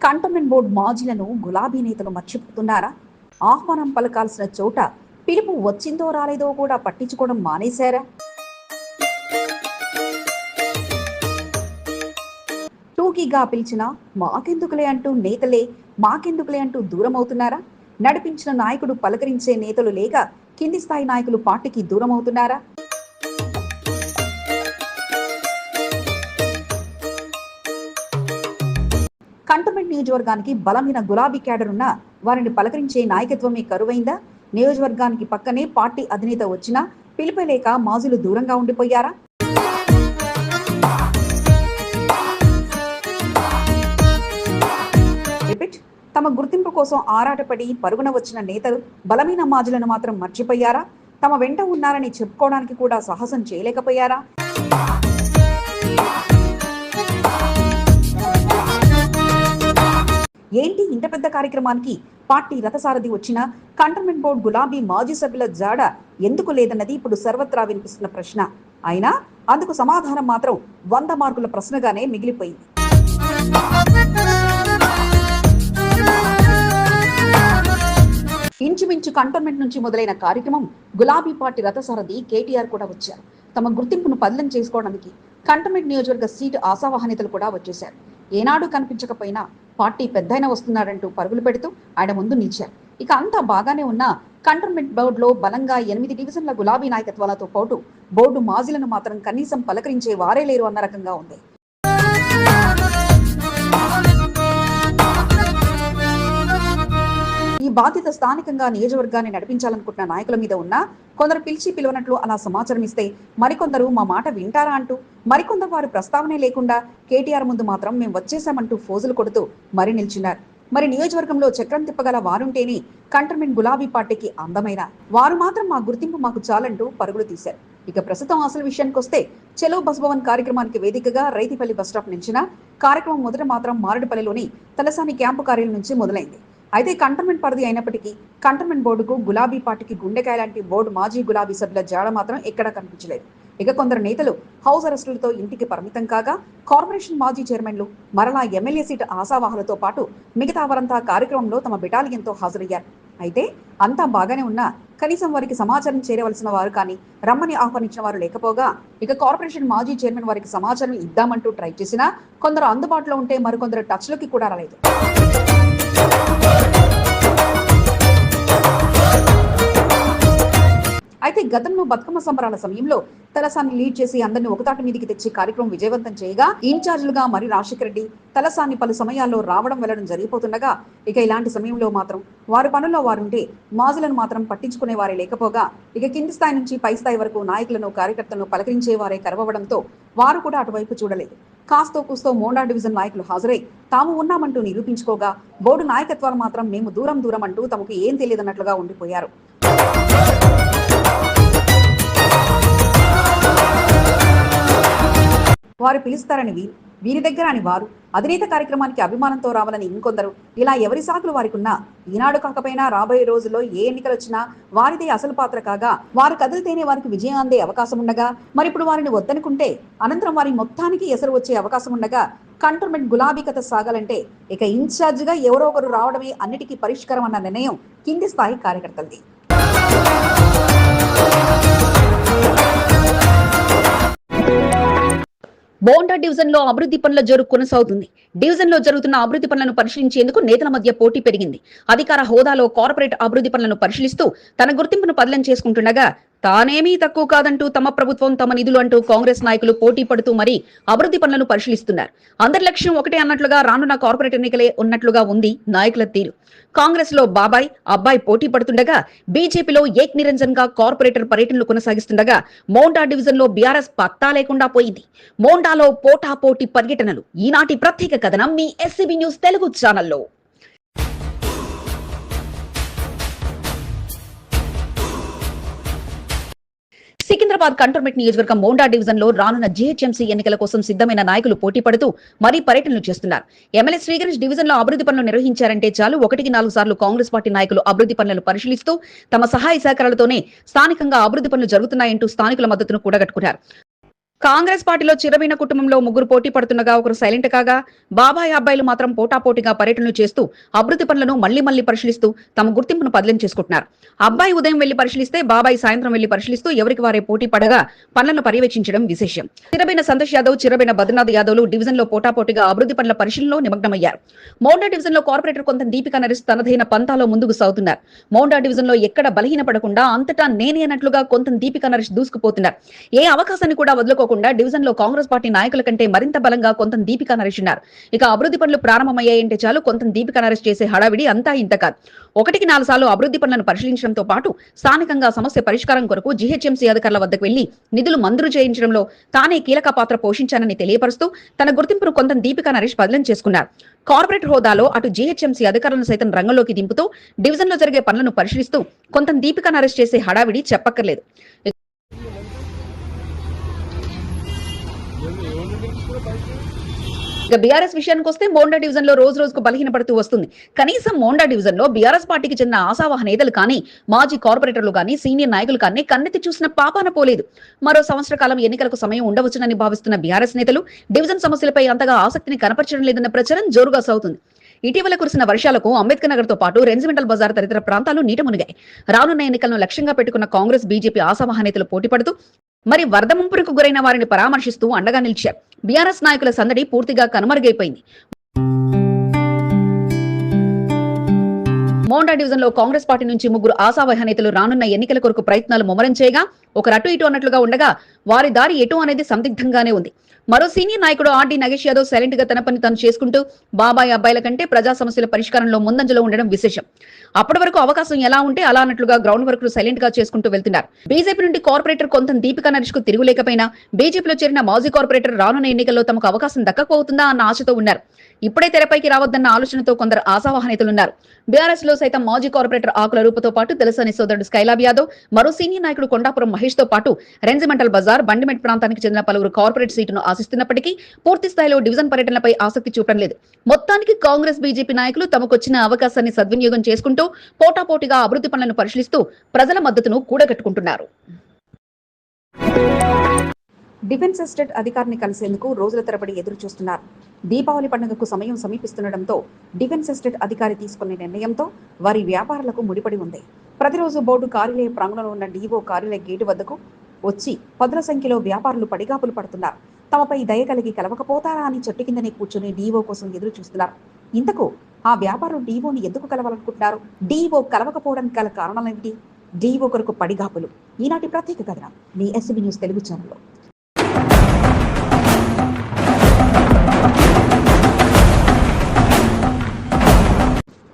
Cantonment board మాజీలను గులాబీ నేతలు మర్చిపోతున్నారా? ఆహ్వానం పలకాల్సిన చోట పిలుపు వచ్చిందో రాలేదో కూడా పట్టించుకోవడం మానేశారా? టూకీగా పిలిచినా మాకెందుకులే అంటూ నేతలే మాకెందుకులే అంటూ దూరం అవుతున్నారా నడిపించిన నాయకుడు పలకరించే నేతలు లేక కింది స్థాయి నాయకులు పార్టీకి దూరం అవుతున్నారా నియోజకవర్గానికి బలమైన గులాబీ క్యాడర్ ఉన్న వారిని పలకరించే నాయకత్వమే కరువైందా? నియోజకవర్గానికి పక్కనే పార్టీ అధినేత వచ్చినా పిలిపలేక మాజులు దూరంగా ఉండిపోయారా? తమ గుర్తింపు కోసం ఆరాటపడి పరుగున వచ్చిన నేతలు బలమైన మాజులను మాత్రం మర్చిపోయారా? తమ వెంట ఉన్నారని చెప్పుకోవడానికి కూడా సాహసం చేయలేకపోయారా? ఏంటి ఇంత పెద్ద కార్యక్రమానికి? పార్టీ రథసారథి వచ్చిన కంటోన్మెంట్ బోర్డు గులాబీ మాజీ సభ్యుల జాడ ఎందుకు లేదన్నది ఇప్పుడు సర్వత్రా వినిపిస్తున్న ప్రశ్న. అయినా అందుకు సమాధానం మాత్రం వంద మార్కుల ప్రశ్నగానే మిగిలిపోయింది. ఇంచుమించు కంటోన్మెంట్ నుంచి మొదలైన కార్యక్రమం గులాబీ పార్టీ రథసారథి కేటీఆర్ కూడా వచ్చారు. తమ గుర్తింపును పదిలం చేసుకోవడానికి కంటోన్మెంట్ నియోజకవర్గ సీటు ఆశావాహనేతలు కూడా వచ్చేశారు. ఏనాడు కనిపించకపోయినా పార్టీ పెద్దయిన వస్తున్నాడంటూ పరుగులు పెడుతూ ఆయన ముందు నిలిచారు. ఇక అంతా బాగానే ఉన్న కంటోన్మెంట్ బోర్డులో బలంగా ఎనిమిది డివిజన్ల గులాబీ నాయకత్వాలతో పాటు బోర్డు మాజీలను మాత్రం కనీసం పలకరించే వారే లేరు అన్న రకంగా ఉంది. బాధ్యత స్థానికంగా నియోజకవర్గాన్ని నడిపించాలనుకుంటున్న నాయకుల మీద ఉన్న కొందరు పిలిచి పిలువనట్లు అలా సమాచారం ఇస్తే మరికొందరు మా మాట వింటారా అంటూ మరికొందరు వారు ప్రస్తావనే లేకుండా కేటీఆర్ ముందు మాత్రం మేము వచ్చేసామంటూ ఫోజులు కొడుతూ మరి నిల్చున్నారు. మరి నియోజకవర్గంలో చక్రం తిప్పగల వారుంటేనే కంటర్మెంట్ గులాబీ పార్టీకి అందమైన. వారు మాత్రం మా గుర్తింపు మాకు చాలంటూ పరుగులు తీశారు. ఇక ప్రస్తుతం అసలు విషయానికి వస్తే చెలో బస్ భవన్ కార్యక్రమానికి వేదికగా రైతిపల్లి బస్టాప్ నుంచిన కార్యక్రమం మొదట మాత్రం మారడుపల్లిలోని తలసాని క్యాంపు కార్యాలయం నుంచి మొదలైంది. అయితే కంటోన్మెంట్ పరిధి అయినప్పటికీ కంటోన్మెంట్ బోర్డుకు గులాబీ పార్టీకి గుండెకాయ లాంటి బోర్డు మాజీ గులాబీ సభ్యుల జాడ మాత్రం ఎక్కడా కనిపించలేదు. ఇక కొందరు నేతలు హౌస్ అరెస్టులతో ఇంటికి పరిమితం కాగా కార్పొరేషన్ మాజీ చైర్మన్లు మరలా ఎమ్మెల్యే సీటు ఆశావాహులతో పాటు మిగతా వారంతా కార్యక్రమంలో తమ బెటాలియన్తో హాజరయ్యారు. అయితే అంతా బాగానే ఉన్నా కనీసం వారికి సమాచారం చేరవలసిన వారు కానీ రమ్మని ఆహ్వానించిన వారు లేకపోగా ఇక కార్పొరేషన్ మాజీ చైర్మన్ వారికి సమాచారం ఇద్దామంటూ ట్రై చేసినా కొందరు అందుబాటులో ఉంటే మరికొందరు టచ్లోకి కూడా రాలేదు. అయితే గతంలో బతుకమ్మ సంబరాల సమయంలో తలసాన్ని లీడ్ చేసి అందరిని ఒకతాటి మీదికి తెచ్చి కార్యక్రమం విజయవంతం చేయగా ఇన్ఛార్జీలుగా మరి రాజశేఖర రెడ్డి తలసాని పలు సమయాల్లో రావడం వెళ్ళడం జరిగిపోతుండగా ఇక ఇలాంటి సమయంలో మాత్రం వారి పనుల్లో వారుంటే మాజులను మాత్రం పట్టించుకునే వారే లేకపోగా ఇక కింది స్థాయి నుంచి పై స్థాయి వరకు నాయకులను కార్యకర్తలను పలకరించే వారే కరవడంతో వారు కూడా అటువైపు చూడలేదు. కాస్తో కూస్తో మోండా డివిజన్ నాయకులు హాజరై తాము ఉన్నామంటూ నిరూపించుకోగా బోర్డు నాయకత్వాలు మాత్రం మేము దూరం దూరం అంటూ తమకు ఏం తెలియదన్నట్లుగా ఉండిపోయారు. వారు పిలుస్తారని వీరు వీరి దగ్గర అని వారు అధినేత కార్యక్రమానికి అభిమానంతో రావాలని ఇంకొందరు. ఇలా ఎవరి సాకులు వారికున్నా ఈనాడు కాకపోయినా రాబోయే రోజుల్లో ఏ ఎన్నికలు వచ్చినా వారిదే అసలు పాత్ర కాగా వారు కదిలితేనే వారికి విజయం అందే అవకాశం ఉండగా మరి ఇప్పుడు వారిని వద్దనుకుంటే అనంతరం వారి మొత్తానికి ఎసరు వచ్చే అవకాశం ఉండగా కంటోన్మెంట్ గులాబీ కథ సాగాలంటే ఇక ఇన్ఛార్జిగా ఎవరో ఒకరు రావడమే అన్నిటికీ పరిష్కారం అన్న నిర్ణయం కింది స్థాయి కార్యకర్తలది. బోండా డివిజన్లో అభివృద్ధి పనుల జోరు కొనసాగుతుంది. డివిజన్లో జరుగుతున్న అభివృద్ధి పనులను పరిశీలించేందుకు నేతల మధ్య పోటీ పెరిగింది. అధికార హోదాలో కార్పొరేట్ అభివృద్ధి పనులను పరిశీలిస్తూ తన గుర్తింపును పదిలం చేసుకుంటుండగా తానేమీ తక్కువ కాదంటూ తమ ప్రభుత్వం తమ నిధులు అంటూ కాంగ్రెస్ నాయకులు పోటీ పడుతూ మరీ అభివృద్ధి పనులను పరిశీలిస్తున్నారు. అందరి లక్ష్యం ఒకటే అన్నట్లుగా రానున్న కార్పొరేట్ ఎన్నికలే ఉన్నట్లుగా ఉంది నాయకుల తీరు. కాంగ్రెస్లో బాబాయ్ అబ్బాయి పోటీ పడుతుండగా బీజేపీలో ఏక్ నిరంజన్గా కార్పొరేటర్ పర్యటనలు కొనసాగిస్తుండగా మోండా డివిజన్లో బీఆర్ఎస్ పత్తా లేకుండా పోయింది. మోండాలో పోటా పోటీ పర్యటనలు. ఈనాటి ప్రత్యేక కథనం మీ ఎస్సీబీ న్యూస్ తెలుగు ఛానల్లో. సికింద్రాబాద్ కంటోన్మెంట్ నియోజకవర్గం మోండా డివిజన్లో రానున్న జీహెచ్ఎంసీ ఎన్నికల కోసం సిద్ధమైన నాయకులు పోటీ పడుతూ మరీ పర్యటనలు చేస్తున్నారు. ఎమ్మెల్యే శ్రీగణేష్ డివిజన్లో అభివృద్ధి పనులు నిర్వహించారంటే చాలు. ఒకటికి నాలుగు సార్లు కాంగ్రెస్ పార్టీ నాయకులు అభివృద్ధి పనులను పరిశీలిస్తూ తమ సహాయ సహకారాలతోనే స్థానికంగా అభివృద్ధి పనులు జరుగుతున్నాయంటూ స్థానికుల మద్దతును కూడగట్టుకున్నారు. కాంగ్రెస్ పార్టీలో చిరవీణ కుటుంబంలో ముగ్గురు పోటీ పడుతుండగా ఒకరు సైలెంట్ కాగా బాబాయ్ అబ్బాయిలు మాత్రం పోటాపోటీగా పర్యటనలు చేస్తూ అభివృద్ధి పనులను మళ్ళీ మళ్ళీ పరిశీలిస్తూ తమ గుర్తింపును బదిలీ చేసుకుంటున్నారు. అబ్బాయి ఉదయం వెళ్ళి పరిశీలిస్తే బాబాయ్ సాయంత్రం వెళ్ళి పరిశీలిస్తూ ఎవరికి వారే పోటీ పడగా పనులను పర్యవేక్షించడం విశేషం. చిరబైన సంతోష్ యాదవ్ చిరబైన బద్రీనాథ్ యాదవ్లు డివిజన్లో పోటాపోటీగా అభివృద్ధి పనుల పరిశీలనలో నిమగ్నమయ్యారు. మౌండా డివిజన్లో కార్పొరేటర్ కొంత దీపిక నరేష్ తనదైన పంతాలో ముందుకు సాగుతున్నారు. మౌండా డివిజన్లో ఎక్కడ బలహీన పడకుండా అంతటా నేనే అన్నట్లుగా కొంత దీపిక నరేష్ దూసుకుపోతున్నారు. ఏ అవకాశాన్ని కూడా వదులుకో పట్టించుకోకుండా డివిజన్లో కాంగ్రెస్ పార్టీ నాయకుల కంటే మరింత బలంగా కొంత దీపిక నరేష్ ఉన్నారు. ఇక అభివృద్ధి పనులు ప్రారంభమయ్యాయంటే చాలు కొంత దీపిక నరేష్ చేసే హడావిడి అంతా ఇంత కాదు. ఒకటికి నాలుగు సార్లు అభివృద్ధి పనులను పరిశీలించడంతో పాటు స్థానికంగా సమస్య పరిష్కారం కొరకు జీహెచ్ఎంసీ అధికారుల వద్దకు వెళ్ళి నిధులు మంజూరు చేయించడంలో తానే కీలక పాత్ర పోషించానని తెలియపరుస్తూ తన గుర్తింపును కొంత దీపిక నరేష్ బదిలీ చేసుకున్నారు. కార్పొరేట్ హోదాలో అటు జీహెచ్ఎంసీ అధికారులను సైతం రంగంలోకి దింపుతూ డివిజన్లో జరిగే పనులను పరిశీలిస్తూ కొంత దీపిక నరేష్ చేసే హడావిడి చెప్పక్కర్లేదు. ఇక బీఆర్ఎస్ విషయానికి వస్తే మోండా డివిజన్లో రోజు రోజుకు బలహీనపడుతూ వస్తుంది. కనీసం మోండా డివిజన్లో బీఆర్ఎస్ పార్టీకి చెందిన ఆశావాహ నేతలు కానీ మాజీ కార్పొరేటర్లు కానీ సీనియర్ నాయకులు కానీ కన్నెత్తి చూసిన పాపాన పోలేదు. మరో సంవత్సర కాలం ఎన్నికలకు సమయం ఉండవచ్చునని భావిస్తున్న బీఆర్ఎస్ నేతలు డివిజన్ సమస్యలపై అంతగా ఆసక్తిని కనపరచడం లేదన్న ప్రచారం జోరుగా సాగుతుంది. ఇటీవల కురిసిన వర్షాలకు అంబేద్కర్ నగర్తో పాటు రెంజిమెంటల్ బజార్ తదితర ప్రాంతాలు నీట మునిగాయి. రానున్న ఎన్నికలను లక్ష్యంగా పెట్టుకున్న కాంగ్రెస్ బీజేపీ ఆశావాహ నేతలు పోటీ పడుతూ మరి వరద ముంపురకు గురైన వారిని పరామర్శిస్తూ అండగా నిలిచారు. బీఆర్ఎస్ నాయకుల సందడి పూర్తిగా కనుమరుగైపోయింది. మోండా డివిజన్లో కాంగ్రెస్ పార్టీ నుంచి ముగ్గురు ఆశావహ నేతలు రానున్న ఎన్నికల కొరకు ప్రయత్నాలు ముమ్మరం చేయగా ఒకరు అటు ఇటు అన్నట్లుగా ఉండగా వారి దారి ఎటు అనేది సందిగ్ధంగానే ఉంది. మరో సీనియర్ నాయకుడు ఆర్డీ నగేష్ యాదవ్ సైలెంట్గా తన పని తను చేసుకుంటూ బాబాయ్ అబ్బాయిల కంటే ప్రజా సమస్యల పరిష్కారంలో ముందంజలో ఉండడం విశేషం. అప్పటి వరకు అవకాశం ఎలా ఉంటే అలా అన్నట్లుగా గ్రౌండ్ వర్క్ సైలెంట్గా చేసుకుంటూ వెళ్తున్నారు. బీజేపీ నుండి కార్పొరేటర్ కొంత దీపికా నరేష్కు తిరుగులేకపోయినా బీజేపీలో చేరిన మాజీ కార్పొరేటర్ రానున్న ఎన్నికల్లో తమకు అవకాశం దక్కకపోతుందా అన్న ఆశతో ఉన్నారు. ఇప్పుడే తెరపైకి రావద్దన్న ఆలోచనతో కొందరు ఆశావాహనేతలున్నారు బీఆర్ఎస్లో సైతం మాజీ కార్పొరేటర్ ఆకుల రూపతో పాటు తెలుసని సోదరుడు స్కైలాబ్ యాదవ్ మరో సీనియర్ నాయకుడు కొండాపురం మహేష్తో పాటు రెంజిమెంటల్ బజార్ బండిమెట్ ప్రాంతానికి చెందిన పలువురు కార్పొరేట్ సీటును ఆశిస్తున్నప్పటికీ పూర్తి స్థాయిలో డివిజన్ పర్యటనపై ఆసక్తి చూపడం లేదు. మొత్తానికి కాంగ్రెస్ బీజేపీ నాయకులు తమకొచ్చిన అవకాశాన్ని సద్వినియోగం చేసుకుంటూ పోటాపోటీగా అభివృద్ధి పనులను పరిశీలిస్తూ ప్రజల మద్దతును కూడగట్టుకుంటున్నారు. డిఫెన్స్ ఎస్టేట్ అధికారిని కలిసేందుకు రోజుల తరబడి ఎదురు చూస్తున్నారు దీపావళి పండుగకు సమయం సమీపిస్తుండటంతో డిఫెన్స్ ఎస్టేట్ అధికారి తీసుకున్న నిర్ణయంతో వారి వ్యాపారాలకు ముడిపడి ఉంది. ప్రతిరోజు బోర్డు కార్యాలయ ప్రాంగణంలో ఉన్న డీఓ కార్యాలయ గేటు వద్దకు వచ్చి పదుల సంఖ్యలో వ్యాపారులు పడిగాపులు పడుతున్నారు. తమపై దయ కలిగి కలవకపోతారా అని చెట్టు కిందనే కూర్చొని డీఓ కోసం ఎదురు చూస్తున్నారు ఇంతకు ఆ వ్యాపారం డీఓని ఎందుకు కలవాలనుకుంటున్నారు? డీఓ కలవకపోవడానికి గల కారణాలు ఏమిటి? డీఓ కొరకు పడిగాపులు. ఈనాటి ప్రత్యేక కథనం మీ ఎస్బీ న్యూస్ తెలుగు ఛానల్లో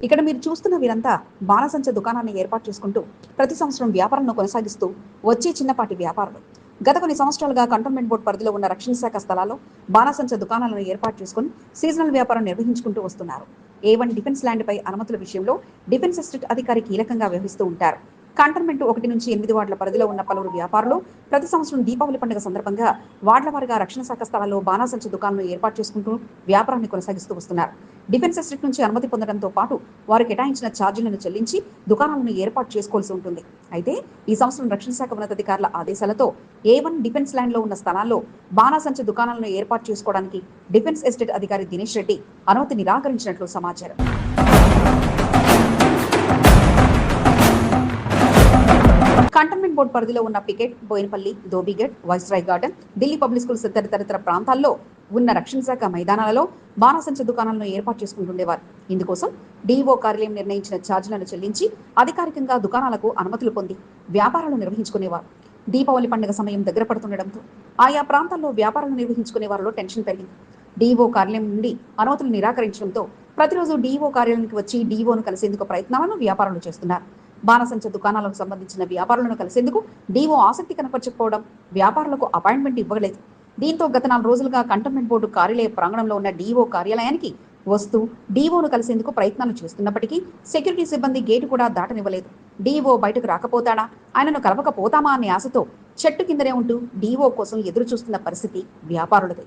ఇక్కడ మీరు చూస్తున్న వీరంతా బాణసంచ దుకాణాన్ని ఏర్పాటు చేసుకుంటూ ప్రతి సంవత్సరం వ్యాపారంను కొనసాగిస్తూ వచ్చే చిన్నపాటి వ్యాపారులు. గత కొన్ని సంవత్సరాలుగా కంటోన్మెంట్ బోర్డు పరిధిలో ఉన్న రక్షణ శాఖ స్థలాల్లో బాణసంచ దుకాణాలను ఏర్పాటు చేసుకుని సీజనల్ వ్యాపారం నిర్వహించుకుంటూ వస్తున్నారు. ఏ వన్ డిఫెన్స్ ల్యాండ్ పై అనుమతుల విషయంలో డిఫెన్స్ ఎస్టేట్ అధికారి కీలకంగా వ్యవహరిస్తూ ఉంటారు. కంటోన్మెంట్ ఒకటి నుంచి ఎనిమిది వార్డుల పరిధిలో ఉన్న పలువురు వ్యాపారులు ప్రతి సంవత్సరం దీపావళి పండుగ సందర్భంగా వార్డుల వారిగా రక్షణ శాఖ స్థలాల్లో బాణాసంచ దుకాణాలను ఏర్పాటు చేసుకుంటూ వ్యాపారాన్ని కొనసాగిస్తూ వస్తున్నారు. డిఫెన్స్ ఎస్టేట్ నుంచి అనుమతి పొందడంతో పాటు వారు కేటాయించిన ఛార్జీలను చెల్లించి దుకాణాలను ఏర్పాటు చేసుకోవాల్సి ఉంటుంది. అయితే ఈ సంవత్సరం రక్షణ శాఖ ఉన్నతాధికారుల ఆదేశాలతో ఏ వన్ డిఫెన్స్ ల్యాండ్లో ఉన్న స్థలాల్లో బాణాసంచ దుకాణాలను ఏర్పాటు చేసుకోవడానికి డిఫెన్స్ ఎస్టేట్ అధికారి దినేష్ రెడ్డి అనుమతి నిరాకరించినట్లు సమాచారం. కంటోన్మెంట్ బోర్డు పరిధిలో ఉన్న Picket Boinpally Dhobighat viceroy garden Delhi public schools తదితర ప్రాంతాల్లో ఉన్న రక్షణ శాఖ మైదానాలలో బాణసంచ దుకాణాలను ఏర్పాటు చేసుకుంటుండేవారు ఇందుకోసం డీఓ కార్యాలయం నిర్ణయించిన ఛార్జీలను చెల్లించి అధికారికంగా దుకాణాలకు అనుమతులు పొంది వ్యాపారాలు నిర్వహించుకునేవారు. దీపావళి పండుగ సమయం దగ్గర పడుతుండటంతో ఆయా ప్రాంతాల్లో వ్యాపారాలు నిర్వహించుకునే వారిలో టెన్షన్ పెరిగింది. డీఓ కార్యాలయం నుండి అనుమతులు నిరాకరించడంతో ప్రతిరోజు డీఓ కార్యాలయానికి వచ్చి డీఓను కలిసేందుకు ప్రయత్నాలను వ్యాపారులు చేస్తున్నారు. బాణసంచ దుకాణాలకు సంబంధించిన వ్యాపారులను కలిసేందుకు డీఓ ఆసక్తి కనపరచకపోవడం వ్యాపారులకు అపాయింట్మెంట్ ఇవ్వలేదు. దీంతో గత నాలుగు రోజులుగా కంటోన్మెంట్ బోర్డు కార్యాలయ ప్రాంగణంలో ఉన్న డీఓ కార్యాలయానికి వస్తూ డీఓను కలిసేందుకు ప్రయత్నాలు చేస్తున్నప్పటికీ సెక్యూరిటీ సిబ్బంది గేటు కూడా దాటనివ్వలేదు. డీఓ బయటకు రాకపోతాడా? ఆయనను కలవకపోతామా అనే ఆశతో చెట్టు కిందనే ఉంటూ డీఓ కోసం ఎదురు చూస్తున్న పరిస్థితి వ్యాపారులది.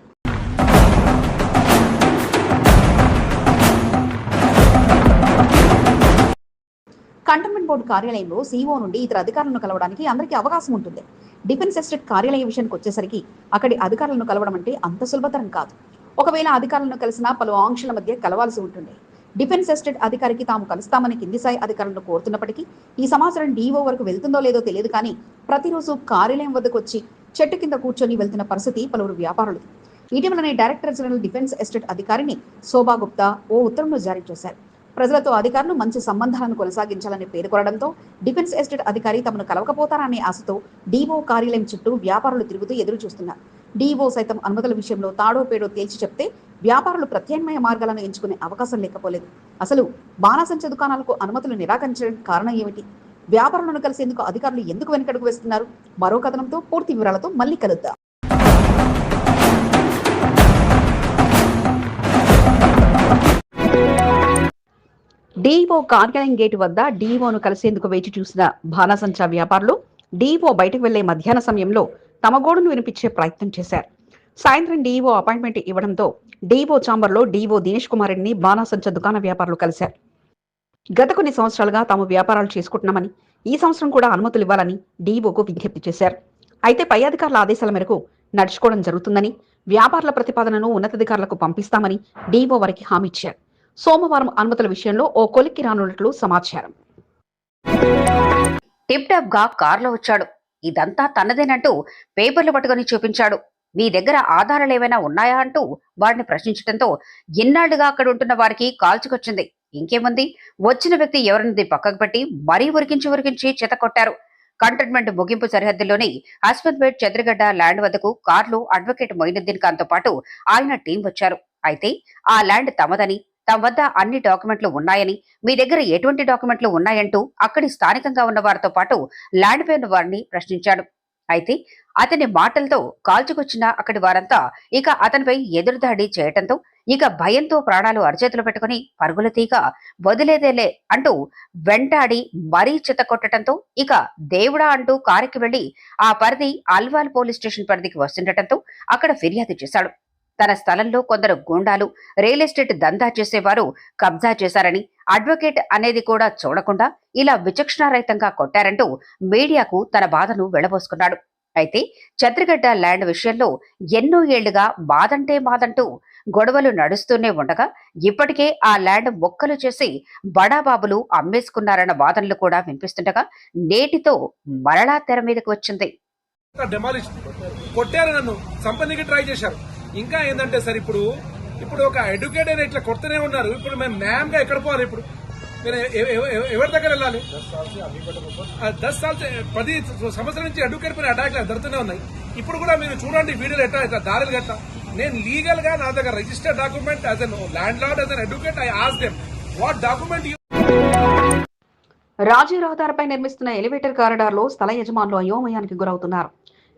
కంటోన్మెంట్ బోర్డు కార్యాలయంలో సీఓ నుండి ఇతర అధికారులను కలవడానికి అందరికీ అవకాశం ఉంటుంది. డిఫెన్స్ ఎస్టేట్ కార్యాలయ విషయానికి వచ్చేసరికి అక్కడి అధికారులను కలవడం అంటే అంత సులభతరం కాదు. ఒకవేళ అధికారులను కలిసినా పలు ఆంక్షల మధ్య కలవాల్సి ఉంటుంది. డిఫెన్స్ ఎస్టేట్ అధికారికి తాము కలుస్తామని కింది స్థాయి అధికారులను కోరుతున్నప్పటికీ ఈ సమాచారం డీఓ వరకు వెళ్తుందో లేదో తెలియదు కానీ ప్రతిరోజు కార్యాలయం వద్దకు వచ్చి చెట్టు కింద కూర్చొని వెళ్తున్న పరిస్థితి పలువురు వ్యాపారులు ఇటీవలనే డైరెక్టర్ జనరల్ డిఫెన్స్ ఎస్టేట్ అధికారిని శోభా గుప్తా ఓ ఉత్తర్వును జారీ చేశారు. ప్రజలతో అధికారులు మంచి సంబంధాలను కొనసాగించాలని పేర్కొనడంతో డిఫెన్స్ ఎస్టేట్ అధికారి తమను కలవకపోతారనే ఆశతో డీఓ కార్యాలయం చుట్టూ వ్యాపారులు తిరుగుతూ ఎదురు చూస్తున్నారు డీఓ సైతం అనుమతుల విషయంలో తాడో పేడో తేల్చి చెప్తే వ్యాపారులు ప్రత్యామ్నాయ మార్గాలను ఎంచుకునే అవకాశం లేకపోలేదు. అసలు బాణసంచ దుకాణాలకు అనుమతులు నిరాకరించడానికి కారణం ఏమిటి? వ్యాపారులను కలిసేందుకు అధికారులు ఎందుకు వెనకడుగు వేస్తున్నారు? మరో కథనంతో పూర్తి వివరాలతో మళ్ళీ కలుద్దాం. డీఓ కార్యాలయం గేటు వద్ద డీఓను కలిసేందుకు వేచి చూసిన బాణసంచా వ్యాపారులు డీఓ బయటకు వెళ్ళే మధ్యాహ్న సమయంలో తమ గోడును వినిపించే ప్రయత్నం చేశారు. సాయంత్రం డీఓ అపాయింట్మెంట్ ఇవ్వడంతో డీఓ చాంబర్లో డీఓ దినేష్ కుమార్ రెడ్డిని బాణాసంచ దుకాణ వ్యాపారులు కలిశారు. గత కొన్ని సంవత్సరాలుగా తాము వ్యాపారాలు చేసుకుంటున్నామని ఈ సంవత్సరం కూడా అనుమతులు ఇవ్వాలని డీఓకు విజ్ఞప్తి చేశారు. అయితే పై అధికారుల ఆదేశాల మేరకు నడుచుకోవడం జరుగుతుందని వ్యాపారుల ప్రతిపాదనను ఉన్నతాధికారులకు పంపిస్తామని డీఓ వారికి హామీ ఇచ్చారు. సోమవారం అనుమతుల విషయంలో ఓ కొలిక్కి రానున్నట్లు సమాచారం. టిప్ టాప్గా కారులో వచ్చాడు. ఇదంతా తనదేనంటూ పేపర్లు పట్టుకొని చూపించాడు. మీ దగ్గర ఆధారాలు ఏమైనా ఉన్నాయా అంటూ వాడిని ప్రశ్నించడంతో ఇన్నాళ్ళుగా అక్కడ ఉంటున్న వారికి కాల్చుకొచ్చింది. ఇంకేముంది? వచ్చిన వ్యక్తి ఎవరినది పక్కకు పెట్టి మరీ ఉరికించి ఉరికించి చెత కొట్టారు. కంటోన్మెంట్ ముగింపు సరిహద్దుల్లోని హస్మద్పేట్ చంద్రగడ్డ ల్యాండ్ వద్దకు కార్లు అడ్వకేట్ మొయినుద్దీన్ ఖాన్తో పాటు ఆయన టీం వచ్చారు. అయితే ఆ ల్యాండ్ తమదని తమ వద్ద అన్ని డాక్యుమెంట్లు ఉన్నాయని మీ దగ్గర ఎటువంటి డాక్యుమెంట్లు ఉన్నాయంటూ అక్కడి స్థానికంగా ఉన్న వారితో పాటు ల్యాండ్ పేరున్న వారిని ప్రశ్నించాడు. అయితే అతని మాటలతో కాల్చుకొచ్చిన అక్కడి వారంతా ఇక అతనిపై ఎదురుదాడి చేయటంతో ఇక భయంతో ప్రాణాలు అరచేతులు పెట్టుకుని పరుగుల తీగ వదిలేదేలే అంటూ వెంటాడి మరీ చిత్త కొట్టడంతో ఇక దేవుడా అంటూ కారుకి వెళ్ళి ఆ పరిధి అల్వాల్ పోలీస్ స్టేషన్ పరిధికి వస్తుండటంతో అక్కడ ఫిర్యాదు చేశాడు. తన స్థలంలో కొందరు గూండాలు రియల్ ఎస్టేట్ దందా చేసేవారు కబ్జా చేశారని అడ్వకేట్ అనేది కూడా చూడకుండా ఇలా విచక్షణారహితంగా కొట్టారంటూ మీడియాకు తన బాధను వెళ్ళబోసుకున్నాడు. అయితే చంద్రగడ్డ ల్యాండ్ విషయంలో ఎన్నో ఏళ్ళుగా బాధంటే బాధంటూ గొడవలు నడుస్తూనే ఉండగా ఇప్పటికే ఆ ల్యాండ్ మొక్కలు చేసి బడాబాబులు అమ్మేసుకున్నారన్న వాదనలు కూడా వినిపిస్తుండగా నేటితో మరలా తెర మీదకి వచ్చింది. డెమాలిష్ కొట్టారు నన్ను. ట్రై చేశారు. ఇంకా ఏంటంటే సార్ ఇప్పుడు ఇప్పుడు ఒక ఎడ్యుకేట్ అయిన ఇట్లా కొడుతూనే ఉన్నారు. ఇప్పుడు మేము మ్యామ్గా ఎక్కడ పోవాలి ఇప్పుడు? నేను ఎవరి దగ్గర వెళ్ళాలి? దస్ సాల్ పది సంవత్సరాల నుంచి ఎడ్యుకేట్ పైన అటాక్లు జరుగుతూనే ఉన్నాయి. ఇప్పుడు కూడా మీరు చూడండి వీడియోలు ఎట్లా ఇట్లా దారులు గట్ట నేను లీగల్గా నా దగ్గర registered document as an landlord as an educate I ask them what document రాజీ రహదారిపై నిర్మిస్తున్న ఎలివేటర్ కారిడార్లో స్థల యజమానులు అయోమయానికి గురవుతున్నారు.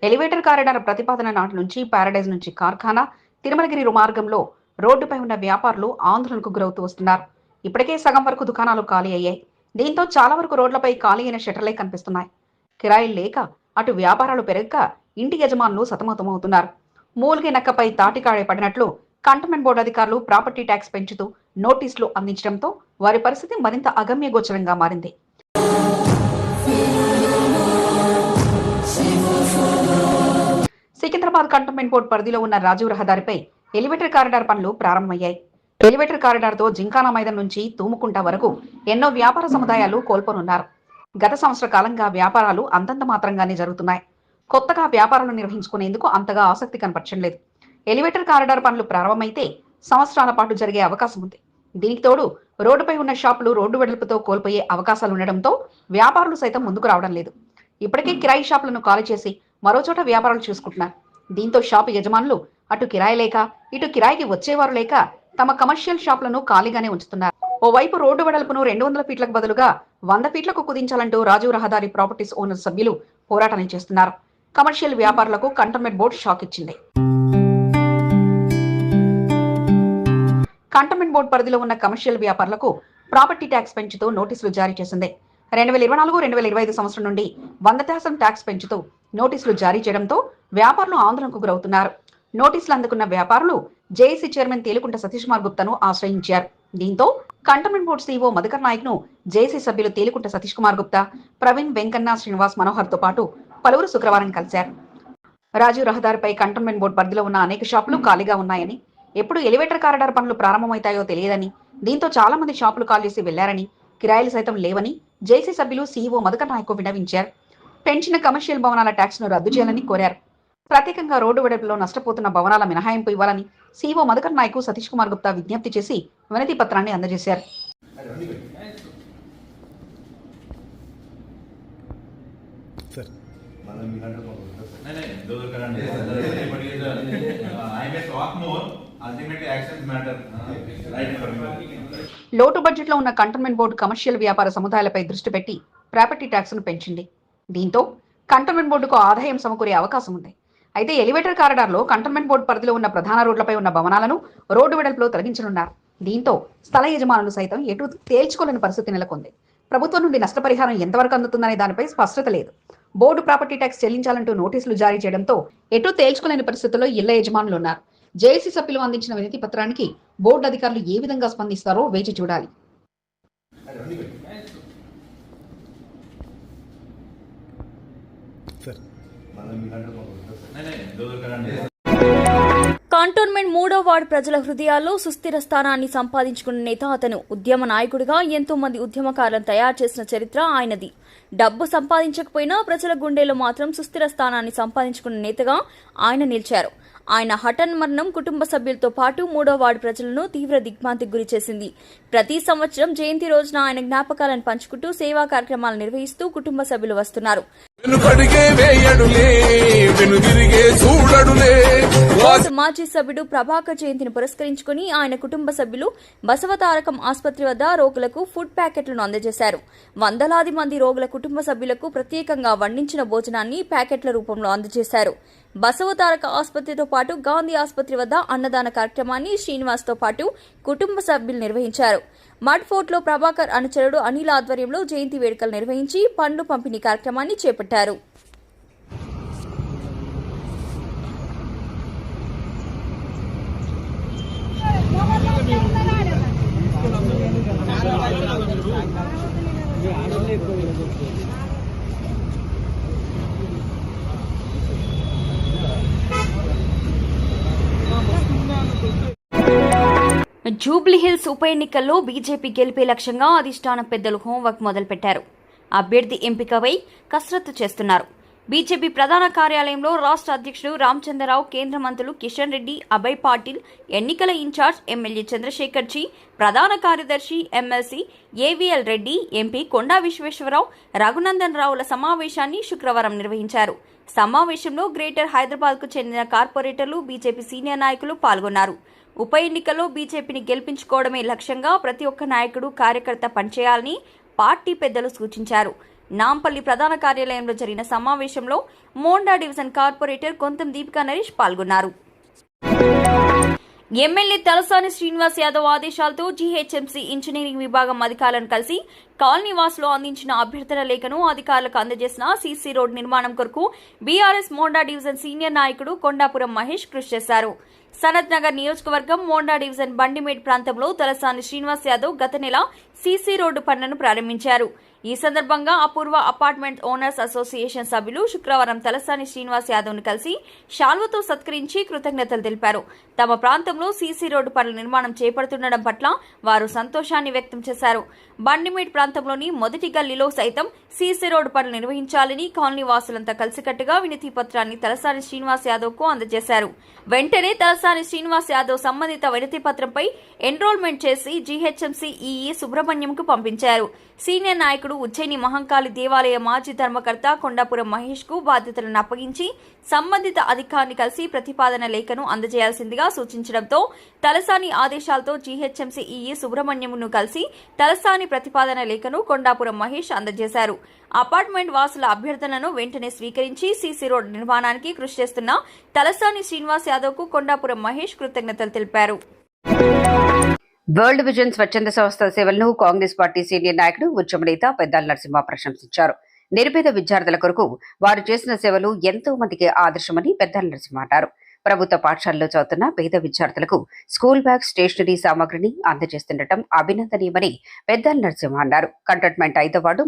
ఎలివేటర్ కారిడార్ ప్రతిపాదన నాటి నుంచి ప్యారడైజ్ నుంచి కార్ఖానా తిరుమలగిరి మార్గంలో రోడ్డుపై ఉన్న వ్యాపారులు ఆందోళనకు గురవుతూ వస్తున్నారు. ఇప్పటికే సగం వరకు దుకాణాలు ఖాళీ అయ్యాయి. దీంతో చాలా వరకు రోడ్లపై ఖాళీ అయిన షట్టర్లే కనిపిస్తున్నాయి. కిరాయిలు లేక అటు వ్యాపారాలు పెరగక ఇంటి యజమానులు సతమతమవుతున్నారు. మూలిగే నక్కపై తాటికాడే పడినట్లు కంటోన్మెంట్ బోర్డు అధికారులు ప్రాపర్టీ ట్యాక్స్ పెంచుతూ నోటీసులు అందించడంతో వారి పరిస్థితి మరింత అగమ్యగోచరంగా మారింది. సికింద్రాబాద్ కంటోన్మెంట్ బోర్డు పరిధిలో ఉన్న రాజీవ్ రహదారిపై ఎలివేటర్ కారిడార్ పనులు ప్రారంభమయ్యాయి. ఎలివేటర్ కారిడార్తో జింకానా మైదాన్ నుంచి తూముకుంట వరకు ఎన్నో వ్యాపార సముదాయాలు కోల్పోనున్నారు. గత సంవత్సర కాలంగా వ్యాపారాలు అంతంత మాత్రంగానే జరుగుతున్నాయి. కొత్తగా వ్యాపారాలు నిర్వహించుకునేందుకు అంతగా ఆసక్తి కనపరచడం లేదు ఎలివేటర్ కారిడార్ పనులు ప్రారంభమైతే సంవత్సరాల పాటు జరిగే అవకాశం ఉంది. దీనికి తోడు రోడ్డుపై ఉన్న షాపులు రోడ్డు వెడల్పుతో కోల్పోయే అవకాశాలు ఉండడంతో వ్యాపారులు సైతం ముందుకు రావడం లేదు. ఇప్పటికే కిరాయి షాపులను ఖాళీ చేసి మరో చోట వ్యాపారాలు చూసుకుంటున్నారు. దీంతో షాపు యజమానులు అటు కిరాయి లేక ఇటు కిరాయికి వచ్చేవారు లేక తమ కమర్షియల్ షాపులను ఖాళీగానే ఉంచుతున్నారు. ఓవైపు రోడ్డు వెడల్పును రెండు వందల ఫీట్లకు బదులుగా వంద ఫీట్లకు కుదించాలంటూ రాజీవ్ రహదారి ప్రాపర్టీస్ ఓనర్ సభ్యులు పోరాటం చేస్తున్నారు. కమర్షియల్ వ్యాపారులకు కంటోన్మెంట్ బోర్డు షాక్ ఇచ్చింది. కంటోన్మెంట్ బోర్డు పరిధిలో ఉన్న కమర్షియల్ వ్యాపారులకు ప్రాపర్టీ ట్యాక్స్ పెంచుతూ నోటీసులు జారీ చేసింది. రెండు వేల ఇరవై నాలుగు రెండు వేల ఇరవై ఐదు సంవత్సరం నుండి వంద శాతం ట్యాక్స్ పెంచుతూ నోటీసులు జారీ చేయడంతో వ్యాపారులు ఆందోళనకు గురవుతున్నారు. నోటీసులు అందుకున్న వ్యాపారులు జేఏసీ చైర్మన్ తేలుకుంట సతీష్ కుమార్ గుప్తాను ఆశ్రయించారు. దీంతో కంటోన్మెంట్ బోర్డు సీఈఓ మధుకర్ నాయక్ను జేఏసీ సభ్యులు తేలుకుంట సతీష్ కుమార్ గుప్తా ప్రవీణ్ వెంకన్న శ్రీనివాస్ మనోహర్తో పాటు పలువురు శుక్రవారం కలిశారు. రాజీవ్ రహదారిపై కంటోన్మెంట్ బోర్డు పరిధిలో ఉన్న అనేక షాపులు ఖాళీగా ఉన్నాయని ఎప్పుడు ఎలివేటర్ కారిడార్ పనులు ప్రారంభమవుతాయో తెలియదని దీంతో చాలా మంది షాపులు కాల్ చేసి వెళ్ళారని కిరాయిలు సైతం లేవని జేసీ సభ్యులు సీఈఓ మధుకర్ నాయక్ విన్నవించారు. పెంచిన కమర్షియల్ భవనాల ట్యాక్స్ను రద్దు చేయాలని కోరారు. ప్రత్యేకంగా రోడ్డు వెడల్పులో నష్టపోతున్న భవనాల మినహాయింపు ఇవ్వాలని సీఓ మధుకర్ నాయకు సతీష్ కుమార్ గుప్తా విజ్ఞప్తి చేసి వినతి పత్రాన్ని అందజేశారు. లోటు బడ్జెట్లో ఉన్న కంటోన్మెంట్ బోర్డు కమర్షియల్ వ్యాపార సముదాయాలపై దృష్టి పెట్టి ప్రాపర్టీ ట్యాక్స్ను పెంచింది. దీంతో కంటోన్మెంట్ బోర్డుకు ఆదాయం సమకూరే అవకాశం ఉంది. అయితే ఎలివేటర్ కారిడార్లో కంటోన్మెంట్ బోర్డు పరిధిలో ఉన్న ప్రధాన రోడ్లపై ఉన్న భవనాలను రోడ్డు వెడల్పులో తొలగించనున్నారు. దీంతో స్థల యజమానులు సైతం ఎటు తేల్చుకోలేని పరిస్థితి నెలకొంది. ప్రభుత్వం నుండి నష్టపరిహారం ఎంతవరకు అందుతుందనే దానిపై స్పష్టత లేదు. బోర్డు ప్రాపర్టీ ట్యాక్స్ చెల్లించాలంటూ నోటీసులు జారీ చేయడంతో ఎటు తేల్చుకోలేని పరిస్థితుల్లో ఇళ్ళ యజమానులు ఉన్నారు. జేఏసీ సభ్యులు అందించిన వినతి పత్రానికి బోర్డు అధికారులు ఏ విధంగా స్పందిస్తారో వేచి చూడాలి. కంటోన్మెంట్ మూడో వార్డు ప్రజల హృదయాల్లో సుస్థిర స్థానాన్ని సంపాదించుకున్న నేత అతను ఉద్యమ నాయకుడిగా ఎంతో మంది ఉద్యమకారులను తయారు చేసిన చరిత్ర ఆయనది. డబ్బు సంపాదించకపోయినా ప్రజల గుండెల్లో మాత్రం సుస్థిర స్థానాన్ని సంపాదించుకున్న నేతగా ఆయన నిలిచారు. ఆయన హఠన్ మరణం కుటుంబ సభ్యులతో పాటు మూడో వార్డు ప్రజలను తీవ్ర దిగ్భ్రాంతికి గురి చేసింది. ప్రతి సంవత్సరం జయంతి రోజున ఆయన జ్ఞాపకాలను పంచుకుంటూ సేవా కార్యక్రమాలు నిర్వహిస్తూ కుటుంబ సభ్యులు వస్తున్నారు. మాజీ సభ్యుడు ప్రభాకర్ జయంతిని పురస్కరించుకుని ఆయన కుటుంబ సభ్యులు బసవతారకం ఆసుపత్రి వద్ద రోగులకు ఫుడ్ ప్యాకెట్లను అందజేశారు. వందలాది మంది రోగుల కుటుంబ సభ్యులకు ప్రత్యేకంగా వండించిన భోజనాన్ని ప్యాకెట్ల రూపంలో అందజేశారు. బసవతారక ఆసుపత్రితో పాటు గాంధీ ఆసుపత్రి వద్ద అన్నదాన కార్యక్రమాన్ని శ్రీనివాస్తో పాటు కుటుంబ సభ్యులు నిర్వహించారు. మడ్ ఫోర్ట్లో ప్రభాకర్ అనుచరుడు అనిల్ ఆధ్వర్యంలో జయంతి వేడుకలు నిర్వహించి పండ్లు పంపిణీ కార్యక్రమాన్ని చేపట్టారు. జూబ్లీహిల్స్ ఉప ఎన్నికల్లో బీజేపీ గెలిపే లక్ష్యంగా అధిష్టాన పెద్దలు హోంవర్క్ మొదలుపెట్టారు. అభ్యర్థి ఎంపికపై కసరత్తు చేస్తున్నారు. బీజేపీ ప్రధాన కార్యాలయంలో రాష్ట్ర అధ్యక్షుడు రామచంద్రరావు కేంద్ర మంత్రులు కిషన్ రెడ్డి అభయ్ పాటిల్ ఎన్నికల ఇన్ఛార్జ్ ఎమ్మెల్యే చంద్రశేఖర్ జీ ప్రధాన కార్యదర్శి MLC AVL Reddy MP Konda Vishweshwar Rao Raghunandan Ravula సమావేశాన్ని శుక్రవారం నిర్వహించారు. సమావేశంలో గ్రేటర్ హైదరాబాద్కు చెందిన కార్పొరేటర్లు బీజేపీ సీనియర్ నాయకులు పాల్గొన్నారు. ఉప ఎన్నికల్లో బీజేపీని గెలిపించుకోవడమే లక్ష్యంగా ప్రతి ఒక్క నాయకుడు కార్యకర్త పనిచేయాలని పార్టీ పెద్దలు సూచించారు. నాంపల్లి ప్రధాన కార్యాలయంలో జరిగిన సమావేశంలో మోండా డివిజన్ కార్పొరేటర్ కొంతం దీపికా నరేష్ పాల్గొన్నారు. ఎమ్మెల్యే తలసాని శ్రీనివాస్ యాదవ్ ఆదేశాలతో జీహెచ్ఎంసీ ఇంజనీరింగ్ విభాగం అధికారులను కలిసి కాలనీవాస్లో అందించిన అభ్యర్థన లేఖను అధికారులకు అందజేసిన సీసీ రోడ్ నిర్మాణం కొరకు బీఆర్ఎస్ మోండా డివిజన్ సీనియర్ నాయకుడు కొండాపురం మహేష్ కృషి చేశారు. సనత్ నగర్ నియోజకవర్గం మోండా డివిజన్ బండిమేడ్ ప్రాంతంలో తలసాని శ్రీనివాస్ యాదవ్ గత నెల సీసీ రోడ్డు పనులను ప్రారంభించారు. ఈ సందర్భంగా అపూర్వ అపార్ట్మెంట్ ఓనర్స్ అసోసియేషన్ సభ్యులు శుక్రవారం తలసాని శ్రీనివాస్ యాదవ్ను కలిసి శాల్వతో సత్కరించి కృతజ్ఞతలు తెలిపారు. తమ ప్రాంతంలో సీసీ రోడ్డు పనుల నిర్మాణం చేపడుతుండడం పట్ల వారు సంతోషాన్ని వ్యక్తం చేశారు. బండిమేడ్ ప్రాంతంలోని మొదటి గల్లీలో సైతం సీసీ రోడ్డు పనులు నిర్వహించాలని కాలనీ వాసులంతా కలిసికట్టుగా వినతి పత్రాన్ని తలసాని శ్రీనివాస్ యాదవ్కు అందజేశారు. వెంటనే తలసాని శ్రీనివాస్ యాదవ్ సంబంధిత వినతి పత్రంపై ఎన్రోల్మెంట్ చేసి జీహెచ్ఎంసీ ఈఈ సుబ్రహ్మణ్యంకు పంపించారు. సీనియర్ నాయకుడు ఉజ్జయిని మహంకాళి దేవాలయ మాజీ ధర్మకర్త కొండాపురం మహేష్కు బాధ్యతలను అప్పగించి సంబంధిత అధికారిని కలిసి ప్రతిపాదన లేఖను అందజేయాల్సిందిగా సూచించడంతో తలసాని ఆదేశాలతో జీహెచ్ఎంసీ ఈఈ సుబ్రహ్మణ్యంను కలిసి తలసాని ప్రతిపాదన లేఖను కొండాపురం మహేష్ అందజేశారు. అపార్ట్మెంట్ వాసుల అభ్యర్థనను వెంటనే స్వీకరించి సీసీ రోడ్ నిర్మాణానికి కృషి చేస్తున్న తలసాని శ్రీనివాస్ యాదవ్కు కొండాపురం మహేష్ కృతజ్ఞతలు తెలిపారు. వరల్డ్ విజన్ స్వచ్ఛంద సంస్థ సేవలను కాంగ్రెస్ పార్టీ సీనియర్ నాయకుడు ఉద్యమ నేత పెద్దాల నరసింహ ప్రశంసించారు. నిరుపేద విద్యార్థుల కొరకు వారు చేసిన సేవలు ఎంతో మందికి ఆదర్శమని పెద్దాల నరసింహ అన్నారు ప్రభుత్వ పాఠశాలలో చదువుతున్న పేద విద్యార్థులకు స్కూల్ బ్యాగ్ స్టేషనరీ సామాగ్రిని అందజేస్తుండటం అభినందనీయమని పెద్దల నరసింహ అన్నారు. కంటోన్మెంట్ ఐదో వార్డు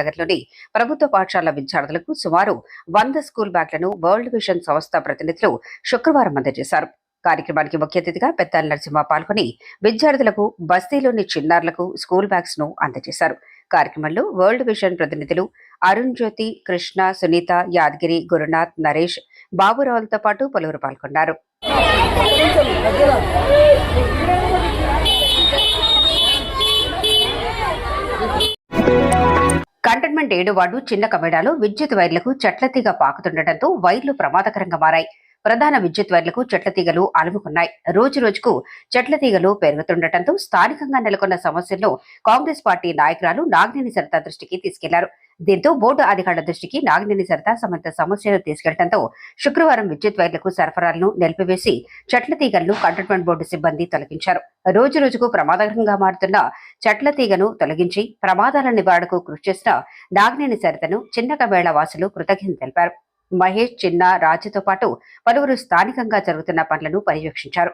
నగర్లోని ప్రభుత్వ పాఠశాల విద్యార్థులకు సుమారు వంద స్కూల్ బ్యాగ్లను వరల్డ్ విజన్ సంస్థ ప్రతినిధులు శుక్రవారం అందజేశారు. కార్యక్రమానికి ముఖ్య అతిథిగా పెద్దాల నరసింహ పాల్గొని విద్యార్థులకు బస్తీలోని చిన్నారులకు స్కూల్ బ్యాగ్స్ను అందజేశారు. కార్యక్రమంలో వరల్డ్ విజన్ ప్రతినిధులు అరుణ్ జ్యోతి కృష్ణ సునీత యాదగిరి గురునాథ్ నరేష్ బాబురావులతో పాటు పలువురు పాల్గొన్నారు. కంటైన్మెంట్ ఏడు వార్డు చిన్న కమెడాలో విద్యుత్ వైర్లకు చెట్ల తీగ పాకుతుండటంతో వైర్లు ప్రమాదకరంగా మారాయి. ప్రధాన విద్యుత్ వైర్లకు చెట్ల తీగలు అలుముకున్నాయి. రోజు రోజుకు చెట్ల తీగలు పెరుగుతుండటంతో స్థానికంగా నెలకొన్న సమస్యలను కాంగ్రెస్ పార్టీ నాయకురాలు నాగినేని సరిత దృష్టికి తీసుకెళ్ళారు. దీంతో బోర్డు అధికారుల దృష్టికి నాగినేని సరదా సంబంధ సమస్యను తీసుకెళ్ళడంతో శుక్రవారం విద్యుత్ వైర్లకు సరఫరాలను నిలిపివేసి చెట్ల తీగలను కంటోన్మెంట్ బోర్డు సిబ్బంది తొలగించారు. రోజు రోజుకు ప్రమాదకరంగా మారుతున్న చెట్ల తీగను తొలగించి ప్రమాదాల నివారణకు కృషి చేసిన నాగినేని సరితను చిన్న వాసులు కృతజ్ఞత తెలిపారు. మహేష్ చిన్న రాజుతో పాటు పలువురు స్థానికంగా జరుగుతున్న పనులను పర్యవేక్షించారు.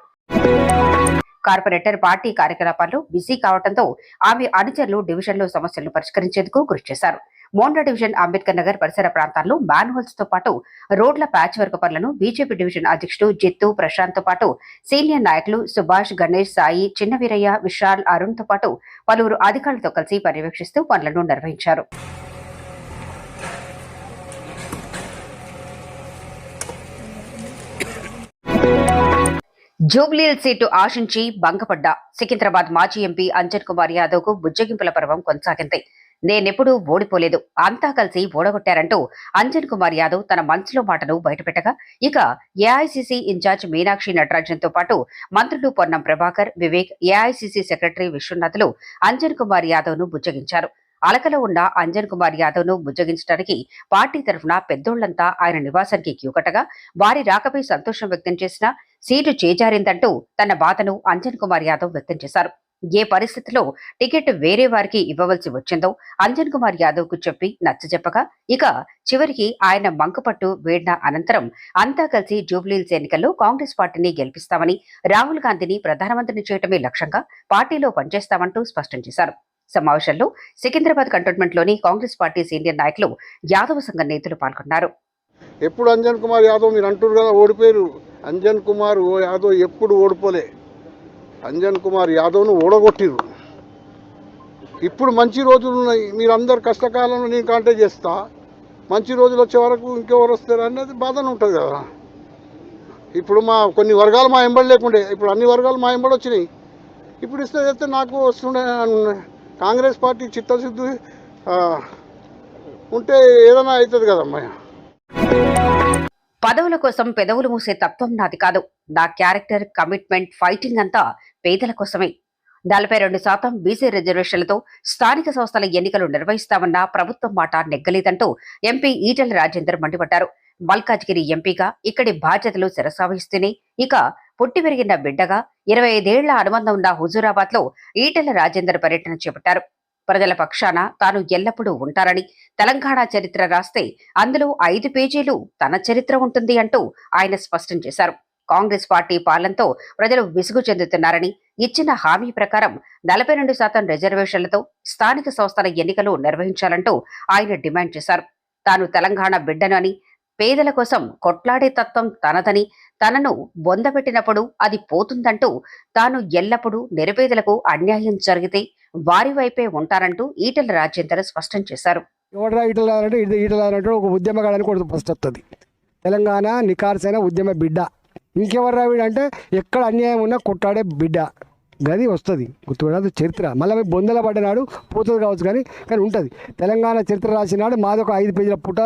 కార్పొరేటర్ పార్టీ కార్యకలాపాల్లో బిజీ కావడంతో ఆమె అనుచరులు డివిజన్లో సమస్యలను పరిష్కరించేందుకు కృషి చేశారు. మోండా డివిజన్ అంబేద్కర్ నగర్ పరిసర ప్రాంతాల్లో మ్యాన్హోల్స్తో పాటు రోడ్ల ప్యాచ్ వర్క్ పనులను బీజేపీ డివిజన్ అధ్యక్షుడు జిత్తు ప్రశాంత్తో పాటు సీనియర్ నాయకులు సుభాష్ గణేష్ సాయి చిన్నవీరయ్య విశాల్ అరుణ్తో పాటు పలువురు అధికారులతో కలిసి పర్యవేక్షిస్తూ పనులను నిర్వహించారు. జూబ్లీల్ సీటు ఆశించి భంగపడ్డ సికింద్రాబాద్ మాజీ ఎంపీ అంజన్ కుమార్ యాదవ్కు బుజ్జగింపుల పర్వం కొనసాగింది. నేనెప్పుడూ ఓడిపోలేదు. అంతా కలిసి ఓడగొట్టారంటూ అంజన్ కుమార్ యాదవ్ తన మనసులో మాటను బయటపెట్టగా ఇక ఏఐసిసి ఇన్ఛార్జ్ మీనాక్షి నటరాజన్తో పాటు మంత్రులు పొన్నం ప్రభాకర్ వివేక్ ఏఐసిసి సెక్రటరీ విశ్వనాథ్లు అంజన్ కుమార్ యాదవ్ను బుజ్జగించారు. అలకలో ఉన్న అంజన్ కుమార్ యాదవ్ను బుజ్జగించడానికి పార్టీ తరఫున పెద్దోళ్ళంతా ఆయన నివాసానికి క్యూకటగా వారి రాకపై సంతోషం వ్యక్తం చేసిన సీటు చేజారిందంటూ తన బాధను అంజన్ కుమార్ యాదవ్ వ్యక్తం చేశారు. ఏ పరిస్థితిలో టికెట్ వేరే వారికి ఇవ్వవలసి వచ్చిందో అంజన్ కుమార్ యాదవ్కు చెప్పి నచ్చజెప్పగా ఇక చివరికి ఆయన మంకపట్టు వేడిన అనంతరం అంతా కలిసి జూబ్లీహిల్స్ ఎన్నికల్లో కాంగ్రెస్ పార్టీని గెలిపిస్తామని రాహుల్ గాంధీని ప్రధానమంత్రిని చేయటమే లక్ష్యంగా పార్టీలో పనిచేస్తామంటూ స్పష్టం చేశారు. సమావేశంలో సికింద్రాబాద్ కంటోన్మెంట్లోని కాంగ్రెస్ పార్టీ సీనియర్ నాయకులు యాదవ సంఘ నేతలు పాల్గొన్నారు. ఎప్పుడు అంజన్ కుమార్ యాదవ్ మీరు అంటున్నారు కదా ఓడిపోయారు. అంజన్ కుమార్ ఓ- యాదవ్ ఎప్పుడు ఓడిపోలే. అంజన్ కుమార్ యాదవ్ను ఓడగొట్టిరు. ఇప్పుడు మంచి రోజులు ఉన్నాయి. మీరు కష్టకాలంలో నేను కాంటాక్ట్ చేస్తా. మంచి రోజులు వచ్చే వరకు ఇంకెవరు వస్తారు అనేది బాధనే ఉంటుంది కదా. ఇప్పుడు మా కొన్ని వర్గాలు మా ఎంబడి లేకుండే. ఇప్పుడు అన్ని వర్గాలు మా ఎంబడి వచ్చినాయి. ఇప్పుడు ఇస్తే చేస్తే నాకు వస్తుండే. కాంగ్రెస్ పార్టీ చిత్తశుద్ధి ఉంటే ఏదైనా అవుతుంది కదమ్మా పదవుల కోసం పెదవులు మూసే తత్వం నాది కాదు. నా క్యారెక్టర్ కమిట్మెంట్ ఫైటింగ్ అంతా పేదల కోసమే. నలభై రెండు శాతం బీసీ రిజర్వేషన్లతో స్థానిక సంస్థల ఎన్నికలు నిర్వహిస్తామన్న ప్రభుత్వం మాట నెగ్గలేదంటూ ఎంపీ ఈటెల రాజేందర్ మండిపడ్డారు. మల్కాజ్గిరి ఎంపీగా ఇక్కడి బాధ్యతలు శిరసావహిస్తూనే ఇక పుట్టి పెరిగిన బిడ్డగా ఇరవై ఐదేళ్ళ అనుబంధం ఉన్న హుజూరాబాద్లో ఈటెల రాజేందర్ పర్యటన చేపట్టారు. ప్రజల పక్షాన తాను ఎల్లప్పుడూ ఉంటారని తెలంగాణ చరిత్ర రాస్తే అందులో ఐదు పేజీలు తన చరిత్ర ఉంటుంది అంటూ ఆయన స్పష్టం చేశారు. కాంగ్రెస్ పార్టీ పాలనతో ప్రజలు విసుగు చెందుతున్నారని ఇచ్చిన హామీ ప్రకారం నలభై రెండు శాతం రిజర్వేషన్లతో స్థానిక సంస్థల ఎన్నికలు నిర్వహించాలంటూ ఆయన డిమాండ్ చేశారు. తాను తెలంగాణ బిడ్డను అని పేదల కోసం కొట్లాడే తత్వం తనదని తనను బొందపెట్టినప్పుడు అది పోతుందంటూ తాను ఎల్లప్పుడూ నిరుపేదలకు అన్యాయం జరిగితే వారి వైపే ఉంటారంటూ ఈటెల రాజేందర్ స్పష్టం చేశారు. ఎవడరా ఈటల అంటే ఇది ఈటల అంటే ఒక ఉద్యమగాడని కొడుకు ఫస్ట్ వస్తుంది తెలంగాణ నికార్సైన ఉద్యమ బిడ్డ. ఇంకెవర్రా వీడు అంటే ఎక్కడ అన్యాయం ఉన్నా కొట్టాడే బిడ్డ. గది వస్తుంది. గుర్తుపడదు చరిత్ర. మళ్ళీ బొందల పడ్డనాడు పోతుంది కావచ్చు కానీ కానీ ఉంటుంది. తెలంగాణ చరిత్ర రాసినాడు మాది ఒక ఐదు పేజీల పుట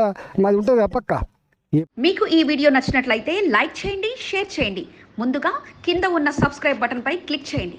మాది ఉంటుంది కదా పక్క. మీకు ఈ వీడియో నచ్చినట్లయితే లైక్ చేయండి షేర్ చేయండి. ముందుగా కింద ఉన్న సబ్స్క్రైబ్ బటన్పై క్లిక్ చేయండి.